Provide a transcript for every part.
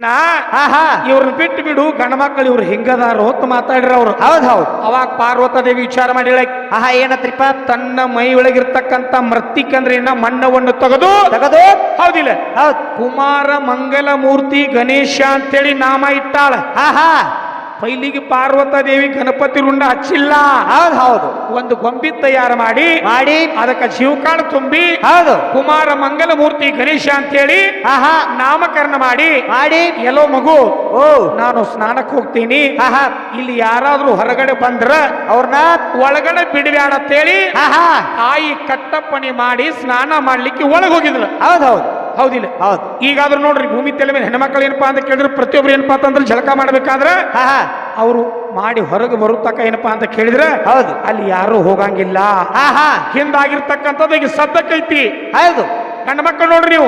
ನಾ ಇವ್ರನ್ನ ಬಿಟ್ಟು ಬಿಡು ಗಂಡ ಮಕ್ಕಳು ಇವ್ರು ಹಿಂಗದಾರು ಹೊತ್ತು ಮಾತಾಡ್ರ ಅವ್ರು. ಹೌದ್ ಹೌದ್. ಅವಾಗ ಪಾರ್ವತ ದೇವಿ ವಿಚಾರ ಮಾಡಿ ಹೇಳಕ್ ಹಾ ಏನತ್ರಿಪ್ಪ? ತನ್ನ ಮೈ ಒಳಗಿರ್ತಕ್ಕಂತ ಮೃತ್ತಿಕಂದ್ರೆ ಇನ್ನ ಮಣ್ಣವನ್ನು ತೆಗೆದು ತಗದು? ಹೌದಿಲ್ಲ ಹೌದ್. ಕುಮಾರ ಮಂಗಲ ಮೂರ್ತಿ ಗಣೇಶ ಅಂತೇಳಿ ನಾಮ ಇಟ್ಟಾಳ. ಆಹಾ. ಹಾ ಪೈಲಿಗೆ ಪಾರ್ವತ ದೇವಿ ಗಣಪತಿ ರುಂಡ ಹಚ್ಚಿಲ್ಲ. ಹೌದು ಹೌದು. ಒಂದು ಗೊಂಬಿ ತಯಾರು ಮಾಡಿ ಮಾಡಿ. ಅದಕ್ಕೆ ಶಿವಕಾಣ ತುಂಬಿ ಹೌದು. ಕುಮಾರ ಮಂಗಲ ಮೂರ್ತಿ ಗಣೇಶ ಅಂತೇಳಿ ಹೇಳಿ ಹಾ ನಾಮಕರಣ ಮಾಡಿ ಮಾಡಿ. ಎಲ್ಲೋ ಮಗು ಓ. ನಾನು ಸ್ನಾನಕ್ಕೆ ಹೋಗ್ತೀನಿ. ಹಾ ಹಾ ಇಲ್ಲಿ ಯಾರಾದ್ರೂ ಹೊರಗಡೆ ಬಂದ್ರ ಅವ್ರನ್ನ? ಒಳಗಡೆ ಬಿಡಬೇಡ ಅಂತೇಳಿ ಆಹಾ. ತಾಯಿ ಕಟ್ಟಪ್ಪಣಿ ಮಾಡಿ ಸ್ನಾನ ಮಾಡ್ಲಿಕ್ಕೆ ಒಳಗೆ ಹೋಗಿದ್ಲು. ಹೌದು ಹೌದ್. ಹೌದಿಲ್ಲ. ಹೌದು. ಈಗಾದ್ರೂ ನೋಡ್ರಿ ಭೂಮಿ ತಲೆ ಮೇಲೆ ಹೆಣ್ಮಕ್ಳು ಏನಪ್ಪಾ ಅಂತ ಕೇಳಿದ್ರೆ ಪ್ರತಿಯೊಬ್ರು ಏನಪ್ಪಾ ಅಂತಂದ್ರೆ ಜಳಕ ಮಾಡ್ಬೇಕಾದ್ರೆ ಅವರು ಮಾಡಿ ಹೊರಗೆ ಬರುತ್ತಕ ಏನಪ್ಪಾ ಅಂತ ಕೇಳಿದ್ರೆ ಹೌದು. ಅಲ್ಲಿ ಯಾರು ಹೋಗಂಗಿಲ್ಲ. ಹಿಂದಾಗಿರ್ತಕ್ಕಂಥದ್ದು ಈಗ ಸದ್ದಕ್ಕೈತಿ. ಹೌದು. ಗಂಡ ಮಕ್ಕಳು ನೋಡ್ರಿ ನೀವು.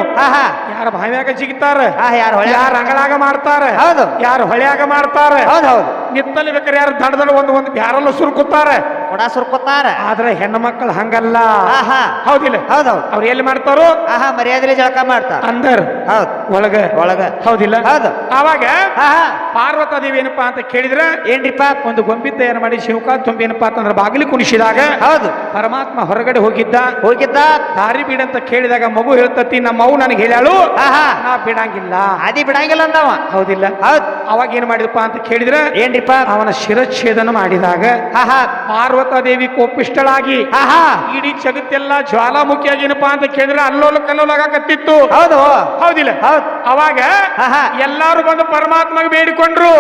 ಯಾರ ಬಾವ್ಯಾಗ ಜಿಗಿತಾರ? ಯಾರು ಹೊಳೆ ಯಾರ ಅಂಗಳಾಗ ಮಾಡ್ತಾರೆ? ಹೌದು. ಯಾರು ಹೊಳೆಯಾಗ ಮಾಡ್ತಾರೆ? ಹೌದು ಹೌದು. ನಿತ್ತಲ್ಲಿ ಬೇಕಾರೆ ಯಾರು ದಡದಲ್ಲಿ ದಡ ಒಂದು ಒಂದು ಯಾರಲ್ಲ ಸುರುಕುತ್ತಾರ ಕೊಡ ಸುರ್ಕೋತಾರ. ಆದ್ರೆ ಹೆಣ್ಣು ಮಕ್ಕಳು ಹಂಗಲ್ಲ. ಹಾ ಹಾ ಹೌದಿಲ್ಲ? ಹೌದೌದು. ಹೌದ್ ಅವ್ರು ಎಲ್ಲಿ ಮಾಡ್ತಾರೋ? ಆಹಾ ಹಾ ಮರ್ಯಾದೆಲಿ ಜಳಕ ಮಾಡ್ತಾರ. ಅಂದರ್. ಹೌದ್. ಒಳಗ. ಒಳಗ. ಹೌದಿಲ್ಲ? ಹೌದು. ಅವಾಗ ಹಾ ಹಾ ಪಾರ್ವತ ದೇವಿ ಏನಪ್ಪಾ ಅಂತ ಕೇಳಿದ್ರೆ ಏನ್ರಿಪ್ಪ ಒಂದು ಗೊಂಬಿ ತಯಾರು ಮಾಡಿ ಶಿವಕ ತುಂಬಿ ಏನಪ್ಪಾ ಅಂತಂದ್ರೆ ಬಾಗಿಲು ಕುಣಿಸಿದಾಗ ಹೌದು. ಪರಮಾತ್ಮ ಹೊರಗಡೆ ಹೋಗಿದ್ದ. ಹೋಗಿದ್ದ. ದಾರಿ ಬಿಡಂತ ಕೇಳಿದಾಗ ಮಗು ಹೇಳ್ತತಿ ನಮ್ಮ ಮಗು ನನಗೆ ಹೇಳ್ಯಾಳು. ಆಹಾ. ನಾ ಬಿಡಂಗಿಲ್ಲ. ಅದಿ ಬಿಡಂಗಿಲ್ಲ ಅಂದವ. ಹೌದಿಲ್ಲ? ಹೌದ್. ಅವಾಗ ಏನ್ ಮಾಡಿದಪ್ಪ ಅಂತ ಕೇಳಿದ್ರೆ ಏನ್ರಿಪ್ಪ? ಅವನ ಶಿರಚ್ಛೇದನ ಮಾಡಿದಾಗ ಆಹಾ. ಹಾ ಪಾರ್ವತ ದೇವಿ ಕೋಪಿಷ್ಟಳಾಗಿ ಆಹಾ. ಇಡೀ ಜಗತ್ತೆಲ್ಲ ಜ್ವಾಲಾಮುಖಿಯಾಗಿನಪ್ಪ ಅಂತ ಕೇಳಿದ್ರೆ ಅಲ್ಲೋಲ ಕಲ್ಲೋಲಾಗತ್ತಿತ್ತು ಹೌದು. ಹೌದಿಲ್ಲ. ಹೌದ್. ಅವಾಗ ಎಲ್ಲಾರು ಬಂದು ಪರಮಾತ್ಮಗೆ ಬೇಡಿಕೊಂಡ್ರು.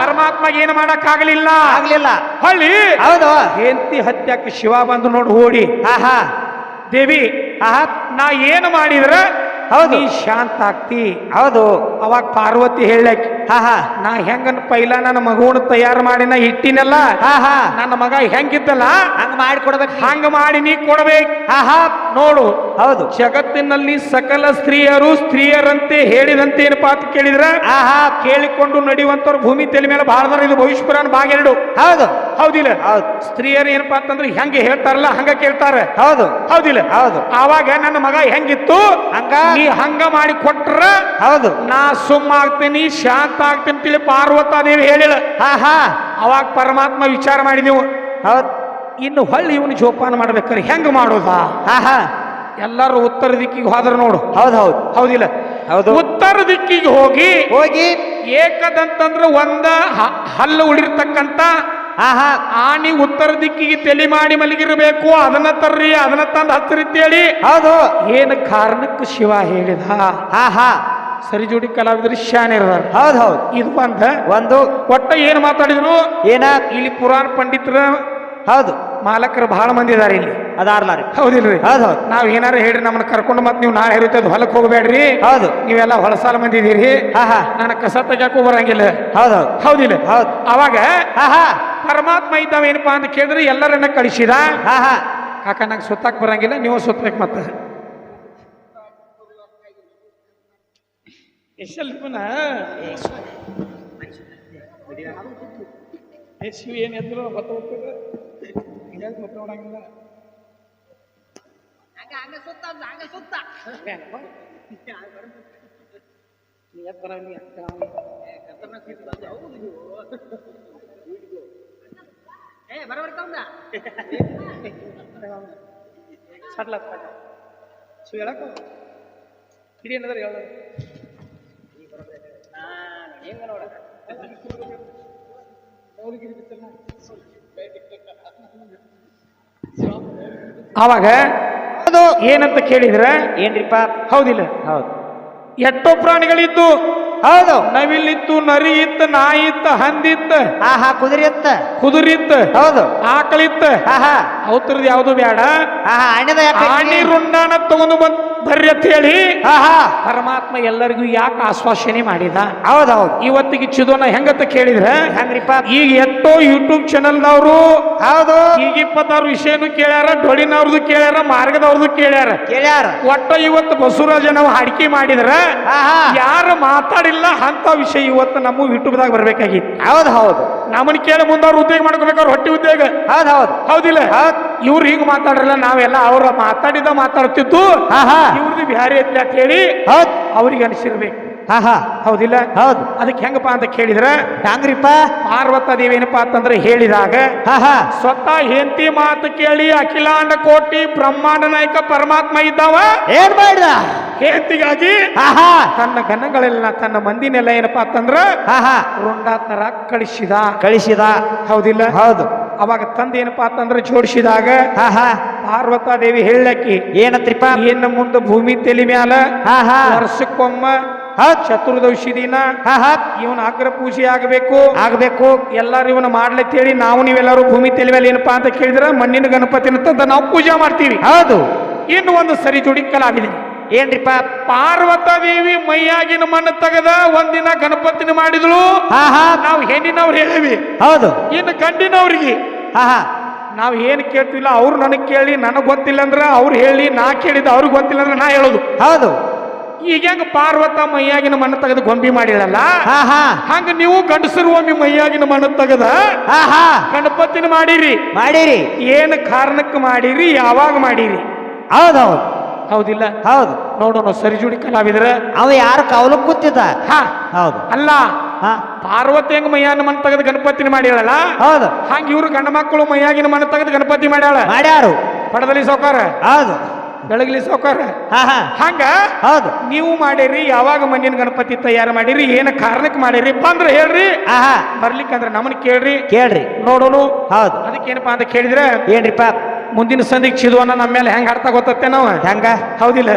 ಪರಮಾತ್ಮಗೆ ಏನು ಮಾಡಕ್ ಆಗಲಿಲ್ಲ. ಆಗ್ಲಿಲ್ಲ ಹಳ್ಳಿ ಹೌದು. ಹೆಂತಿ ಹತ್ಯಾಕ ಶಿವ ಬಂದು ನೋಡಿ ಓಡಿ. ಹಾ ಹಾ ದೇವಿ ಹಾ ಹಾ ನಾ ಏನು ಮಾಡಿದ್ರ ಹೌದು. ನೀ ಶಾಂತ ಆಗ್ತಿ. ಹೌದು. ಅವಾಗ ಪಾರ್ವತಿ ಹೇಳಕ್ ಹಾ ಹಾ. ನಾ ಹೆಂಗನ್ ಪೈಲ ನನ್ನ ಮಗುವನ್ನ ತಯಾರು ಮಾಡಿ ನಾ ಇಟ್ಟಿನಲ್ಲ ಹಾ ಹಾ. ನನ್ನ ಮಗ ಹೆಂಗಿದ್ದಲ್ಲ ಹಂಗ ಮಾಡಿ ಕೊಡ್ಬೇಕು ಹಂಗ ಮಾಡಿ ನೀ ಕೊಡ್ಬೇಕು. ಹಾ ಹಾ. ನೋಡು ಹೌದು. ಜಗತ್ತಿನಲ್ಲಿ ಸಕಲ ಸ್ತ್ರೀಯರು ಸ್ತ್ರೀಯರಂತೆ ಹೇಳಿದಂತೆ ಏನಪ್ಪಾ ಅಂತ ಕೇಳಿದ್ರ? ಹಾ ಹಾ ಕೇಳಿಕೊಂಡು ನಡೆಯುವಂತವ್ರು ಭೂಮಿ ತಲೆ ಮೇಲೆ ಬಾಳದಾರ ಇದು ಭವಿಷ್ಯ ಪುರಾಣ ಭಾಗೆರಡು ಹೌದು. ಹೌದಿಲ್ಲ? ಹೌದು. ಸ್ತ್ರೀಯರು ಏನಪ್ಪಾ ಅಂತಂದ್ರೆ ಹೆಂಗೆ ಹೇಳ್ತಾರಲ್ಲ ಹಂಗ ಕೇಳ್ತಾರೆ. ಹೌದು. ಹೌದಿಲ್ಲ? ಹೌದು. ಆವಾಗ ನನ್ನ ಮಗ ಹೆಂಗಿತ್ತು? ಹಂಗ? ನೀ ಹಂಗ ಮಾಡಿ ಕೊಟ್ರ? ಹೌದು. ನಾ ಸುಮ್ಮ ಆಗ್ತೀನಿ ಶಾಂತ ಆಗ್ತೀನಿ ತಿಳಿ ಪಾರ್ವತ ದೇವಿ ಹೇಳಿಲ್ಲ. ಆಹಾ. ಹಾ ಅವಾಗ ಪರಮಾತ್ಮ ವಿಚಾರ ಮಾಡಿದೆವು. ಹೌದು. ಇನ್ನು ಹೊಳ್ಳಿ ಇವನು ಜೋಪಾನ ಮಾಡ್ಬೇಕಾರೆ ಹೆಂಗ್ ಮಾಡೋದಾ? ಹಾ ಹಾ ಎಲ್ಲರೂ ಉತ್ತರ ದಿಕ್ಕಿಗೆ ಹೋದ್ರ ನೋಡು. ಹೌದು ಹೌದು. ಹೌದಿಲ್ಲ? ಹೌದು. ಉತ್ತರ ದಿಕ್ಕಿಗೆ ಹೋಗಿ ಹೋಗಿ ಏಕದಂತಂದ್ರೆ ಒಂದ ಹ- ಹಲ್ಲು ಉಳಿರ್ತಕ್ಕಂತ ಆಹಾ. ಹಾ ಆಣಿ ಉತ್ತರ ದಿಕ್ಕಿಗೆ ತಲೆ ಮಾಡಿ ಮಲಗಿರಬೇಕು. ಅದನ್ನ ತರ್ರಿ ಅದನ್ನ ತಂದು ಹತ್ತಿರಿತ್ತೇಳಿ ಹೌದು. ಏನು ಕಾರಣಕ್ಕೆ ಶಿವ ಹೇಳಿದ? ಆಹಾ. ಹಾ ಸರಿ ಜೋಡಿ ಕಲಾವಿದರು ಶಾನಿರ್ದಾರ ಹೌದು ಹೌದು. ಇದು ಒಂದ. ಒಂದು. ಒಟ್ಟ ಏನು ಮಾತಾಡಿದ್ರು ಏನ? ಇಲ್ಲಿ ಪುರಾಣ ಪಂಡಿತರ ಹೌದು. ಮಾಲಕರು ಬಹಳ ಮಂದಿ ಇದಾರೆ ಇಲ್ಲಿ. ಅದಾರ್ಲಾರಿ ಹೌದಿಲ್ರಿ ಹೌದು ಹೌದು. ನಾವ್ ಏನಾರ ಹೇಳ್ರಿ ನಮ್ಮನ್ನ ಕರ್ಕೊಂಡು ಮತ್ತೆ ನೀವು ನಾಳೆ ಇರುತ್ತೆ ಹೊಲಕ್ಕೆ ಹೋಗಬೇಡ್ರಿ. ಹೌದು. ನೀವೆಲ್ಲ ಹೊಲಸಾಲ ಮಂದಿ ಇದೀರಿ. ಹಾ ಹಾ. ನನ್ನ ಕಸ ತೆಗ್ಯಾಕೂ ಬರಂಗಿಲ್ಲ. ಹೌದು ಹೌದ್. ಹೌದಿಲ್ಲ? ಹೌದು. ಅವಾಗ ಹಾ ಹಾ. ಪರಮಾತ್ಮ ಇದ್ದಾವೇನಪ್ಪಾ ಅಂತ ಕೇಳಿದ್ರೆ ಎಲ್ಲರನ್ನ ಕಳಿಸಿದ. ಹಾ ಹಾ. ಕಾಕ ನಂಗೆ ಸುತ್ತಾಕ್ ಬರಂಗಿಲ್ಲ ನೀವು ಸುತ್ತಬೇಕು ಮತ್ತೆ. ಎಷ್ಟಲ್ಪನ ಶಿವ எங்கேயாவது சுத்த விடாங்களா அங்க அங்க சுத்தா அங்க சுத்தா நீ எப்பறா நீ அக்கா கத்தனா சீட்டு தான் அவுது ஏய் வர வர தந்தா சட்ல பாக்க சு எலக்கு ಆವಾಗ ಅದು ಏನಂತ ಕೇಳಿದ್ರೆ ಏನ್ರಿಪ್ಪ? ಹೌದಿಲ್ಲ. ಹೌದು. ಎಷ್ಟೋ ಪ್ರಾಣಿಗಳಿತ್ತು. ಹೌದು. ನವಿಲಿತ್ತು ನರಿ ಇತ್ತು ನಾಯಿ ಇತ್ತು ಹಂದಿತ್ತ. ಹಾ ಹಾ ಕುದುರೆ ಎತ್ತ ಕುದುರಿತ್ತ. ಹೌದು. ಆಕಳಿತ್ತ. ಹಾ ಹಾ ಅವತ್ರದ್ ಯಾವುದು ಬೇಡ. ಹಾ ಹಾ ಅಣ್ಣದ ಅಣ್ಣಿ ಆಣಿ ರುಂಡಾನ ತಗೊಂಡು ಬಂದ್ ಬರ್ರಿ ಅಂತ ಹೇಳಿ ಹಾ ಹಾ ಪರಮಾತ್ಮ ಎಲ್ಲರಿಗೂ ಯಾಕೆ ಆಶ್ವಾಸನೆ ಮಾಡಿದ? ಹೌದೌದು. ಹೌದ್ ಇವತ್ತಿಗೆ ಚಿದೋನ ಹೆಂಗಂತ ಕೇಳಿದ್ರೆ ಹೆಂಗ್ರಿಪ್ಪ? ಈಗ ಎಷ್ಟೋ ಯೂಟ್ಯೂಬ್ ಚಾನಲ್ದವರು ಹೌದು. ಈಗ ಇಪ್ಪತ್ತಾರು ವಿಷಯನು ಕೇಳ್ಯಾರ ಡೊಳಿನವ್ರದ್ದು ಕೇಳ್ಯಾರ ಮಾರ್ಗದವ್ರದ್ದು ಕೇಳ್ಯಾರ. ಕೇಳ್ಯಾರ. ಒಟ್ಟ ಇವತ್ತು ಬಸವರಾಜ ನಾವು ಹಾಡಿಕೆ ಮಾಡಿದ್ರೆ ಯಾರು ಮಾತಾಡಿಲ್ಲ ಅಂತ ವಿಷಯ ಇವತ್ತು ನಮ್ಮ ಯೂಟ್ಯೂಬ್ದಾಗ ಬರ್ಬೇಕಾಗಿತ್ತು. ಹೌದು ಹೌದು. ನಮ್ಮನ್ನ ಕೇಳಿ ಮುಂದವ್ರು ಉದ್ಯೋಗ ಮಾಡ್ಕೋಬೇಕು ಹೊಟ್ಟೆ ಉದ್ಯೋಗ. ಹೌದು ಹೌದು. ಹೌದಿಲ್ಲ? ಹೌದ್. ಇವ್ರು ಹೀಗೆ ಮಾತಾಡ್ರಲ್ಲ ನಾವೆಲ್ಲ ಅವ್ರ ಮಾತಾಡಿದ ಮಾತಾಡ್ತಿದ್ದು ಇವ್ರದ್ದು ಬ್ಯಾರೆ ಅಂತ ಕೇಳಿ ಹೌದ್. ಅವ್ರಿಗೆ ಅನಿಸಿರ್ಬೇಕು. ಹಾ ಹಾ. ಹೌದಿಲ್ಲ? ಹೌದು. ಅದಕ್ಕೆ ಹೆಂಗಪ್ಪ ಅಂತ ಕೇಳಿದ್ರೆ ಹ್ಯಾಂಗ್ರಿಪ್ಪ ಪಾರ್ವತ ದೇವಿ ಏನಪ್ಪಾ ಅಂತಂದ್ರೆ ಹೇಳಿದಾಗ ಹಾ ಹಾ. ಸ್ವತಃ ಹೆಂಡತಿ ಮಾತು ಕೇಳಿ ಅಖಿಲಾಂಡ ಕೋಟಿ ಬ್ರಹ್ಮಾಂಡ ನಾಯಕ ಪರಮಾತ್ಮ ಇದ್ದಾವ? ಏನ್ ಬೇಡ ಹೆಂಡತಿಗಾಗಿ ಹಾ ಹಾ. ತನ್ನ ಗಣಗಳೆಲ್ಲ ತನ್ನ ಮಂದಿನೆಲ್ಲ ಏನಪ್ಪಾ ಅಂತಂದ್ರ ಹಾ ಹಾ. ರುಂಡಾತ್ಮರ ತರ ಕಳಿಸಿದ. ಕಳಿಸಿದ. ಹೌದಿಲ್ಲ? ಹೌದು. ಅವಾಗ ತಂದೆ ಏನಪ್ಪಾ ಅಂತಂದ್ರೆ ಜೋಡಿಸಿದಾಗ ಪಾರ್ವತಾ ಹಾ. ಪಾರ್ವತ ದೇವಿ ಹೇಳಕ್ಕಿ ಏನತ್ರಿಪ್ಪ ಇನ್ನು ಮುಂದೆ ಭೂಮಿ ತೆಲಿ ಮ್ಯಾಲ ವರ್ಷಕ್ಕೊಮ್ಮ ಚತುರ್ದಶಿ ದಿನ ಇವನ ಅಗ್ರ ಪೂಜೆ ಆಗಬೇಕು. ಆಗ್ಬೇಕು. ಎಲ್ಲಾರು ಇವನ ಮಾಡ್ಲತ್ತೇಳಿ ನಾವು ನೀವೆಲ್ಲರೂ ಭೂಮಿ ತೆಲಿ ಮೇಲೆ ಏನಪ್ಪಾ ಅಂತ ಕೇಳಿದ್ರೆ ಮಣ್ಣಿನ ಗಣಪತಿನ ತಂದ ನಾವು ಪೂಜೆ ಮಾಡ್ತೀವಿ. ಹೌದು. ಇನ್ನು ಒಂದು ಸರಿ ಜೋಡಿ ಕಲಾವಿದೆ. ಏನ್ರಿಪ್ಪ? ಪಾರ್ವತ ದೇವಿ ಮೈಯಾಗಿನ ಮಣ್ಣು ತೆಗೆದ ಒಂದಿನ ಗಣಪತಿನ ಮಾಡಿದಳು. ನಾವು ಹೆಣ್ಣಿನವ್ರು ಹೇಳಿವಿ ಹೌದು. ಇನ್ನು ಗಂಡಿನವ್ರಿಗೆ. ಹಾ ಹಾ. ನಾವು ಏನು ಕೇಳ್ತಿಲ್ಲ ಅವ್ರು ನನಗೆ ಕೇಳಿ ನನಗೆ ಗೊತ್ತಿಲ್ಲ ಅಂದ್ರೆ ಅವ್ರು ಹೇಳಿ ನಾ ಕೇಳಿದ ಅವ್ರಿಗೆ ಗೊತ್ತಿಲ್ಲ ಅಂದ್ರೆ ನಾ ಹೇಳೋದು. ಹೌದು. ಈಗ ಹೆಂಗ ಪಾರ್ವತ ಮೈಯಾಗಿನ ಮಣ್ಣು ತೆಗೆದು ಗೊಂಬಿ ಮಾಡಿರಲ್ಲ? ಹಾ ಹಾ. ಹಂಗ ನೀವು ಗಂಡಸರು ಒಮ್ಮೆ ಮೈಯಾಗಿನ ಮಣ್ಣು ತೆಗೆದ ಗಣಪತಿನ ಮಾಡಿರಿ. ಮಾಡಿರಿ. ಏನು ಕಾರಣಕ್ಕೆ ಮಾಡಿರಿ ಯಾವಾಗ ಮಾಡಿರಿ? ಹೌದು ಹೌದು ಹೌದಿಲ್ಲ? ಹೌದು. ನೋಡೋಣ ಸರಿಜುಡಿ ಕಲಾವಿದ್ರ. ಅವ ಯಾರು ಕಾವಲು ಕೂತಿದ್ದ? ಹಾ. ಹೌದು. ಅಲ್ಲ ಹಾ. ಪಾರ್ವತಿ ಹೆಂಗ ಮೈಯಾನ ಮನ ತೆಗೆದು ಗಣಪತಿನ ಮಾಡ್ಯಾಳಲ್ಲ? ಹೌದು. ಹಂಗ ಇವ್ರು ಗಂಡ ಮಕ್ಕಳು ಮೈಯಾಗಿನ ಮನ ತೆಗೆದು ಗಣಪತಿ ಮಾಡ್ಯಾಳ? ಮಾಡ್ಯಾರು. ಪಡದಲ್ಲಿ ಸೌಕಾರ? ಹೌದು. ಬೆಳಗ್ಲಿ ಸೌಕಾರ? ಹಾ ಹಾ. ಹಂಗ? ಹೌದು. ನೀವು ಮಾಡಿರಿ ಯಾವಾಗ ಮಣ್ಣಿನ ಗಣಪತಿ ತಯಾರು ಮಾಡಿರಿ ಏನ ಕಾರಣಕ್ಕೆ ಮಾಡಿರಿ? ಬಂದ್ರೆ ಹೇಳ್ರಿ. ಬರ್ಲಿಕ್ಕೆ ಅಂದ್ರೆ ಬರ್ಲಿಕ್ಕಂದ್ರ ನಮ್ಮನ್ನ ಕೇಳ್ರಿ. ಕೇಳ್ರಿ. ನೋಡೋಣ ಹೌದು. ಅದಕ್ಕೇನಪ್ಪಾ ಅಂತ ಕೇಳಿದ್ರೆ ಏನ್ರಿಪ್ಪ? ಮುಂದಿನ ಸಂದಿಗೆ ಚಿದುವನ್ನ ನಮ್ಮ ಮೇಲೆ ಹೆಂಗೆ ಅರ್ಥ ಗೊತ್ತತ್ತೆ ನಾವು ಹೆಂಗ? ಹೌದಿಲ್ಲ.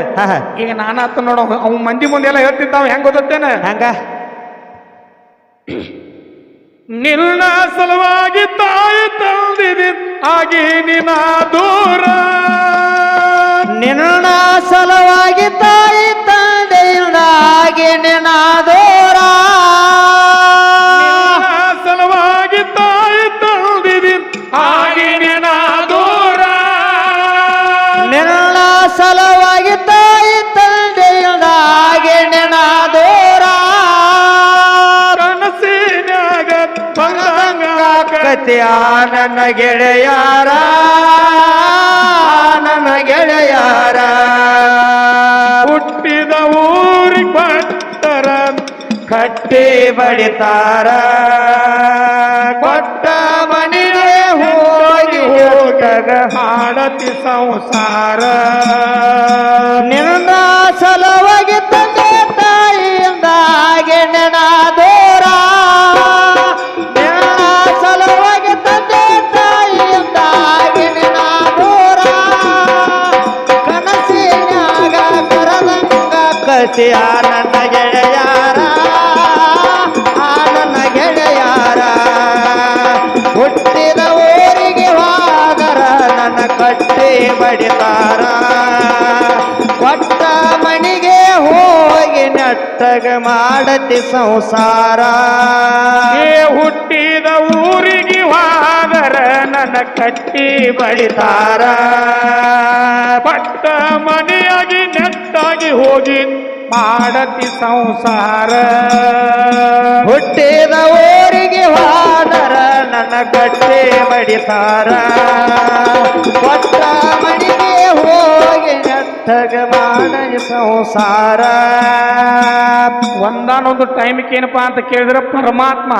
ಈಗ ನಾನಾತ ನೋಡೋ ಅವ್ ಮಂದಿ ಮುಂದೆಲ್ಲ ಹೇಳ್ತಿದ್ದಾವ ಹೆಂಗೆ ಗೊತ್ತೇನ ಹೆಂಗ? ನಿನ್ನ ಸಲುವಾಗಿ ತಾಯಿ ತಂದಿದೆ ಆಗಿ ನಿನ್ನ ದೂರ. ನಿನ್ನ ಸಲುವಾಗಿ ತಾಯಿ ತಂದೆಯಿಂದಾಗಿ ಸಲುವಾಗಿ ತಾಯಿ ತಂದೆಯೊಳಗೆ ನೆನಾದೋರ. ಕನಸಿನಾಗ ಕತಿಯ ನನ್ನ ಗೆಳೆಯಾರ ನನ್ನ ಗೆಳೆಯಾರ. ಹುಟ್ಟಿದ ಊರಿ ಬಂದರ ಕಟ್ಟಿ ಬಡಿತಾರ. ಕೊಟ್ಟ ಹೋಗಗ ಹಾಡತಿ ಸಂಸಾರ. ನಿನ್ನ ಸಲವಾಗಿ ತಂದೆ ತಾಯಿಯಿಂದಾಗಿ ನೆನಾದೋರ ನಿನ್ನ ಸಲುವಾಗಿ ತಂದೆ ತಾಯಿಯಿಂದಾಗಿ ನೆನಾದೋರ ಕನಸಿನಾಗ ಕರದಂಗ ಕತಿಯ ಬಡಿತಾರ. ಕೊಟ್ಟ ಮಣಿಗೆ ಹೋಗಿ ನಟ್ಟಗ ಮಾಡತಿ ಸಂಸಾರ. ಏ ಹುಟ್ಟಿದ ಊರಿಗೆ ವಾದರ ನನ್ನ ಕಟ್ಟಿ ಬಡಿತಾರ. ಪಟ್ಟ ಮನೆಯಾಗಿ ನೆಟ್ಟಾಗಿ ಹೋಗಿ ಮಾಡತಿ ಸಂಸಾರ. ಹುಟ್ಟಿದ ಊರಿಗೆ ವಾದರ ನನ್ನ ಕಟ್ಟಿ ಬಡಿತಾರ. ಕೊಟ್ಟ ಮಣಿಗೆ ಮಾಡತಿ ಸಂಸಾರ. ಒಂದಾನೊಂದು ಟೈಮ್ಗೆ ಏನಪ್ಪಾ ಅಂತ ಕೇಳಿದ್ರೆ ಪರಮಾತ್ಮ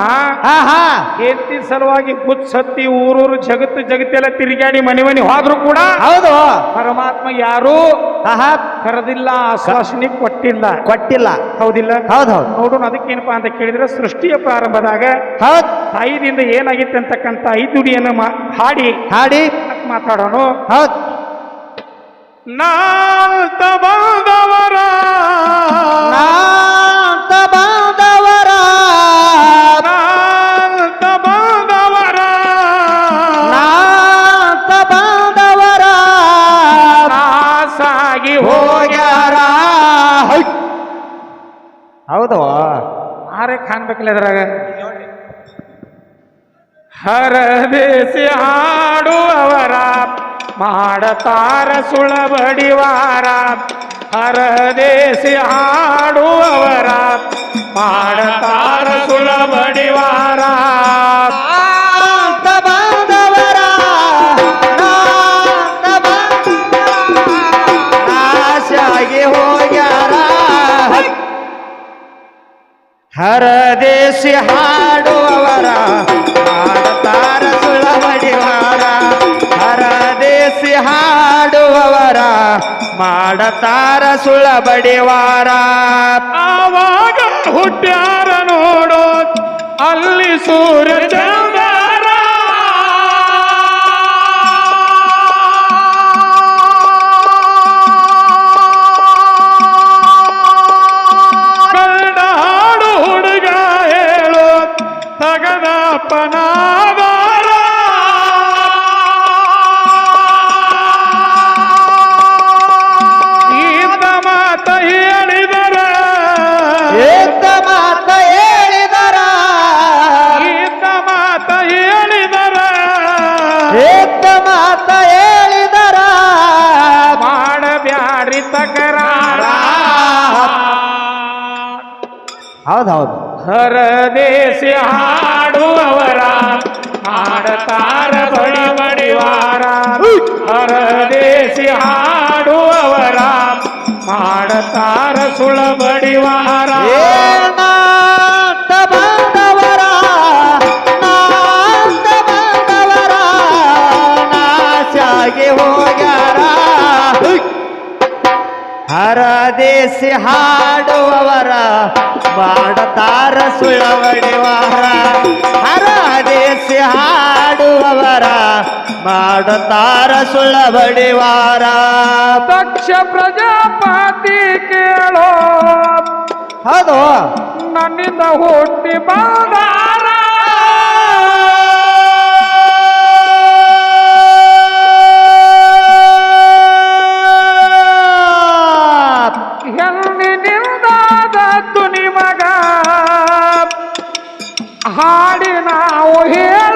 ಹಾ ಹಾ ಕೀರ್ತಿ ಸಲುವಾಗಿ ಗುತ್ಸತ್ತಿ ಊರೂರು ಜಗತ್ತು ಜಗತ್ತೆಲ್ಲ ತಿರುಗಾಡಿ ಮನೆ ಮನೆ ಹೋದ್ರು ಕೂಡ ಹೌದು. ಪರಮಾತ್ಮ ಯಾರು ಹಾ ಹಾ ಕರೆದಿಲ್ಲ ಆಶ್ವಾಸನೆ ಕೊಟ್ಟಿಲ್ಲ. ಕೊಟ್ಟಿಲ್ಲ. ಹೌದಿಲ್ಲ? ಹೌದು ಹೌದು. ನೋಡೋಣ ಅದಕ್ಕೇನಪ್ಪಾ ಅಂತ ಕೇಳಿದ್ರೆ ಸೃಷ್ಟಿಯ ಪ್ರಾರಂಭದಾಗ ಹೌದ್. ತಾಯಿದಿಂದ ಏನಾಗಿತ್ತು ಅಂತಕ್ಕಂಥ ಐದುಡಿಯನ್ನು ಹಾಡಿ ಹಾಡಿ. ಮಾತಾಡೋಣ. ಹೌದ್. ನಾಲ್ತ ಬಂದವರ ನಾಂತ ಬಾಂಧವರ ನಾಲ್ತ ಬಂದವರ ನಾಂತ ಬಾಂಧವರ ನಾಸಾಗಿ ಹೋಗ್ಯಾರ. ಹೌದು ಆರೆ ಕಾಣ್ಬೇಕಲ್ಲ ಅದ್ರಾಗ ಹರದೇಸಿ ಹಾಡುವವರ. ಮಾಡತಾರ ಸುಳಬಡಿವಾರ ಹರದೇಸಿ ಹಾಡುವವರ. ಮಾಡತಾರ ಸುಳಬಡಿವಾರ ಹರದೇಶಿ ಹಾಡುವವರ ಮಾಡತಾರ ಸುಳಬಡಿವಾರ ಆವಾಗ ಹುಟ್ಟ್ಯಾರ ನೋಡೋ ಅಲ್ಲಿ ಸೂರ್ಯ ಹೌದೌದು ಹರದೇಶಿ ಹಾಡುವವರ ಹಾಡತಾರ ಬಡಿ ಬಡಿವಾರ ಹರದೇಶಿ ಹಾಡುವವರ ಮಾಡತಾರ ಸುಳ ಹರದೇಶಿ ಹಾಡುವವರ ಮಾಡತಾರ ಸುಳವಡಿವಾರ ಪರದೇಶಿ ಹಾಡುವವರ ಮಾಡತಾರ ಸುಳವಡಿವಾರ ದಕ್ಷ ಪ್ರಜಾಪತಿ ಕೇಳೋ. ಹೌದು. ನನ್ನಿಂದ ಹುಟ್ಟಿ ಬಂದಾರ ತುನಿ ಮಗ ಹಾಡಿ ನಾವು ಹೇಳ